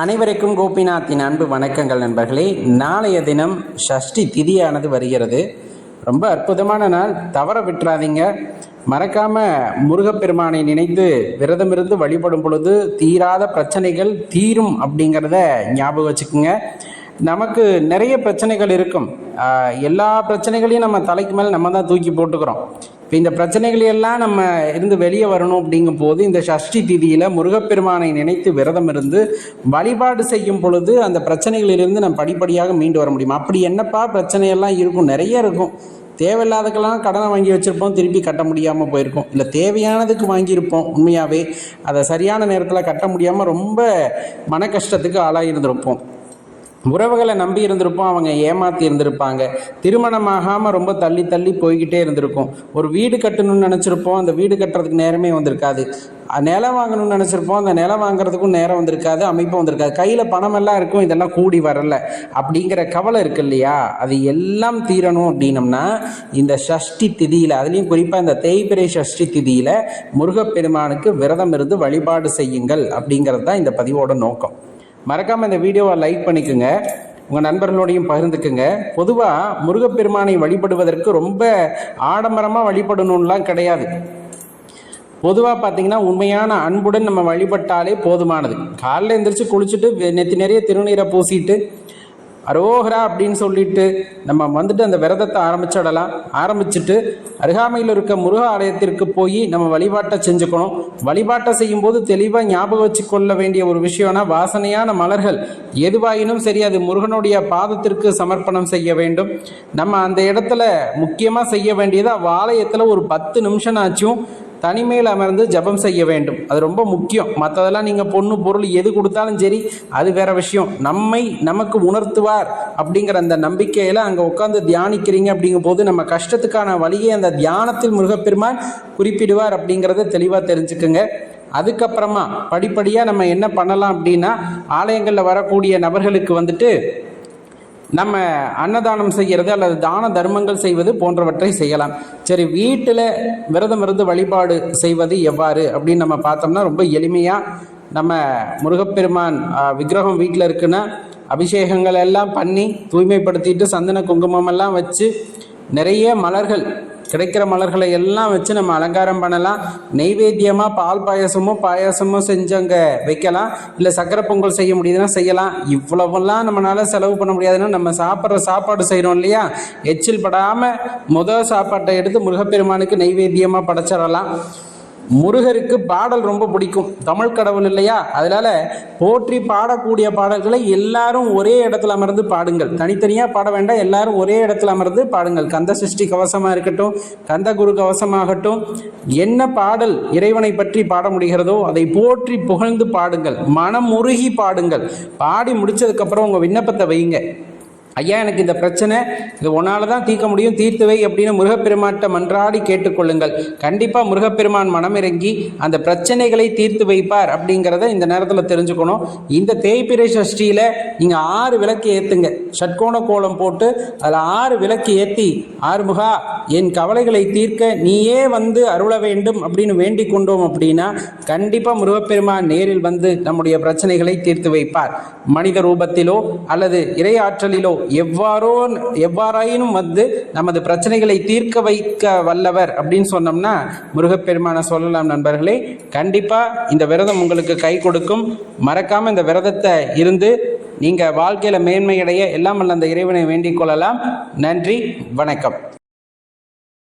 அனைவருக்கும் கோபிநாத்தின் அன்பு வணக்கங்கள் நண்பர்களே. நாளைய தினம் ஷஷ்டி திதியானது வருகிறது. ரொம்ப அற்புதமான நாள். தவற விட்டுறாதீங்க. மறக்காம முருகப்பெருமானை நினைத்து விரதமிருந்து வழிபடும் பொழுது தீராத பிரச்சனைகள் தீரும் அப்படிங்கிறத ஞாபகம் வச்சுக்கோங்க. நமக்கு நிறைய பிரச்சனைகள் இருக்கும். எல்லா பிரச்சனைகளையும் நம்ம தலைக்கு மேலே நம்ம தான் தூக்கி போட்டுக்கிறோம். இப்போ இந்த பிரச்சனைகள் எல்லாம் நம்ம இருந்து வெளியே வரணும் அப்படிங்கும் போது இந்த சஷ்டி திதியில் முருகப்பெருமானை நினைத்து விரதம் இருந்து வழிபாடு செய்யும் பொழுது அந்த பிரச்சனைகளிலிருந்து நம்ம படிப்படியாக மீண்டு வர முடியும். அப்படி என்னப்பா பிரச்சனையெல்லாம் இருக்கும்? நிறைய இருக்கும். தேவையில்லாதக்கெல்லாம் கடனை வாங்கி வச்சுருப்போம். திருப்பி கட்ட முடியாமல் போயிருக்கோம். இல்லை தேவையானதுக்கு வாங்கியிருப்போம் உண்மையாகவே அதை சரியான நேரத்தில் கட்ட முடியாமல் ரொம்ப மன கஷ்டத்துக்கு ஆளாகியிருந்திருப்போம் உறவுகளை நம்பி இருந்திருப்போம் அவங்க ஏமாத்தி இருந்திருப்பாங்க. திருமணமாகாமல் ரொம்ப தள்ளி தள்ளி போய்கிட்டே இருந்திருக்கும். ஒரு வீடு கட்டணும்னு நினச்சிருப்போம் அந்த வீடு கட்டுறதுக்கு நேரமே வந்திருக்காது. நிலம் வாங்கணும்னு நினச்சிருப்போம் அந்த நிலம் வாங்குறதுக்கும் நேரம் வந்திருக்காது அமைப்பும் வந்திருக்காது. கையில் பணமெல்லாம் இருக்கும் இதெல்லாம் கூடி வரல. அப்படிங்கிற கவலை இருக்கு இல்லையா? அது எல்லாம் தீரணும் அப்படின்னம்னா இந்த சஷ்டி திதியில் அதுலேயும் குறிப்பாக இந்த தேய்பிரை சஷ்டி திதியில் முருகப்பெருமானுக்கு விரதம் இருந்து வழிபாடு செய்யுங்கள் அப்படிங்கிறது தான் இந்த பதிவோட நோக்கம். மறக்காமல் இந்த வீடியோவை லைக் பண்ணிக்கோங்க உங்கள் நண்பர்களோடையும் பகிர்ந்துக்குங்க பொதுவாக முருகப்பெருமானை வழிபடுவதற்கு ரொம்ப ஆடம்பரமாக வழிபடணும்லாம் கிடையாது பொதுவாக பார்த்தீங்கன்னா உண்மையான அன்புடன் நம்ம வழிபட்டாலே போதுமானது காலைல எழுந்திரிச்சு குளிச்சுட்டு நெத்தி நிறைய திருநீரை பூசிட்டு அரோகரா அப்படின்னு சொல்லிட்டு நம்ம வந்துட்டு அந்த விரதத்தை ஆரம்பிச்சிடலாம். ஆரம்பிச்சுட்டு அருகாமையில் இருக்க முருக ஆலயத்திற்கு போய் நம்ம வழிபாட்டை செஞ்சுக்கணும். வழிபாட்டை செய்யும்போது தெளிவாக ஞாபகம் வச்சு கொள்ள வேண்டிய ஒரு விஷயம்னா வாசனையான மலர்கள். எதுவாயினும் சரி அது முருகனுடைய பாதத்திற்கு சமர்ப்பணம் செய்ய வேண்டும். நம்ம அந்த இடத்துல முக்கியமாக செய்ய வேண்டியது அவ்வாலயத்தில் ஒரு பத்து நிமிஷம் ஆச்சும் தனிமையில் அமர்ந்து ஜெபம் செய்ய வேண்டும். அது ரொம்ப முக்கியம். மற்றதெல்லாம் நீங்கள் பொண்ணு பொருள் எது கொடுத்தாலும் சரி அது வேற விஷயம். நம்மை நமக்கு உணர்த்துவார் அப்படிங்கிற அந்த நம்பிக்கையில் அங்கே உட்காந்து தியானிக்கிறீங்க அப்படிங்கும் போது நம்ம கஷ்டத்துக்கான வழியை அந்த தியானத்தில் முருகப்பெருமான் குறிப்பிடுவார் அப்படிங்கிறத தெளிவாக தெரிஞ்சுக்குங்க. அதுக்கப்புறமா படிப்படியாக நம்ம என்ன பண்ணலாம் அப்படின்னா ஆலயங்களில் வரக்கூடிய நபர்களுக்கு வந்துட்டு நம்ம அன்னதானம் செய்கிறது அல்லது தான தர்மங்கள் செய்வது போன்றவற்றை செய்யலாம். சரி வீட்டில் விரதம் இருந்து வழிபாடு செய்வது எவ்வாறு அப்படின்னு நம்ம பார்த்தோம்னா ரொம்ப எளிமையாக நம்ம முருகப்பெருமான் விக்கிரகம் வீட்டில் இருக்குன்னா அபிஷேகங்கள் எல்லாம் பண்ணி தூய்மைப்படுத்திட்டு சந்தன குங்குமம் எல்லாம் வச்சு நிறைய மலர்கள் கிடைக்கிற மலர்களை எல்லாம் வச்சு நம்ம அலங்காரம் பண்ணலாம். நெய்வேத்தியமாக பால் பாயாசமோ பாயாசமோ செஞ்சு அங்கே வைக்கலாம். இல்லை சக்கரை பொங்கல் செய்ய முடியுதுன்னா செய்யலாம். இவ்வளவெல்லாம் நம்மளால செலவு பண்ண முடியாதுன்னா நம்ம சாப்பிட்ற சாப்பாடு செய்கிறோம் இல்லையா? எச்சில் படாமல் முதல் சாப்பாட்டை எடுத்து முருகப்பெருமானுக்கு நெய்வேத்தியமாக படைச்சிடலாம். முருகருக்கு பாடல் ரொம்ப பிடிக்கும். தமிழ் கடவுள் இல்லையா? அதனால போற்றி பாடக்கூடிய பாடல்களை எல்லாரும் ஒரே இடத்துல அமர்ந்து பாடுங்கள். தனித்தனியாக பாட வேண்டாம். எல்லாரும் ஒரே இடத்துல அமர்ந்து பாடுங்கள். கந்த சிருஷ்டி கவசமாக இருக்கட்டும் கந்த குரு கவசமாகட்டும் என்ன பாடல் இறைவனை பற்றி பாட முடிகிறதோ அதை போற்றி புகழ்ந்து பாடுங்கள். மனம் உருகி பாடுங்கள். பாடி முடிச்சதுக்கப்புறம் உங்கள் விண்ணப்பத்தை வைங்க ஐயா எனக்கு இந்த பிரச்சனை இது உன்னால தான் தீர்க்க முடியும். தீர்த்து வை அப்படின்னு முருகப்பெருமாட்ட மன்றாடி கேட்டுக்கொள்ளுங்கள். கண்டிப்பாக முருகப்பெருமான் மனமிறங்கி அந்த பிரச்சனைகளை தீர்த்து வைப்பார் அப்படிங்கிறத இந்த நேரத்தில் தெரிஞ்சுக்கணும். இந்த தேய்பிரை சஷ்டியில் நீங்கள் ஆறு விளக்கு ஏற்றுங்க ஷட்கோண கோலம் போட்டு அதில் ஆறு விளக்கு ஏற்றி ஆறுமுகா என் கவலைகளை தீர்க்க நீயே வந்து அருள வேண்டும் அப்படின்னு வேண்டிக் கொண்டோம் அப்படின்னா கண்டிப்பாக முருகப்பெருமான் நேரில் வந்து நம்முடைய பிரச்சனைகளை தீர்த்து வைப்பார். மனித ரூபத்திலோ அல்லது இறையாற்றலிலோ எவ்வாறோ எவ்வாறாயினும் வந்து நமது பிரச்சனைகளை தீர்க்க வைக்க வல்லவர் அப்படின்னு சொன்னோம்னா முருகப்பெருமானை சொல்லலாம் நண்பர்களே. கண்டிப்பாக இந்த விரதம் உங்களுக்கு கை கொடுக்கும். மறக்காமல் இந்த விரதத்தை இருந்து நீங்கள் வாழ்க்கையில் மேன்மையடைய எல்லாம் அந்த இறைவனை வேண்டிக் கொள்ளலாம். நன்றி வணக்கம்.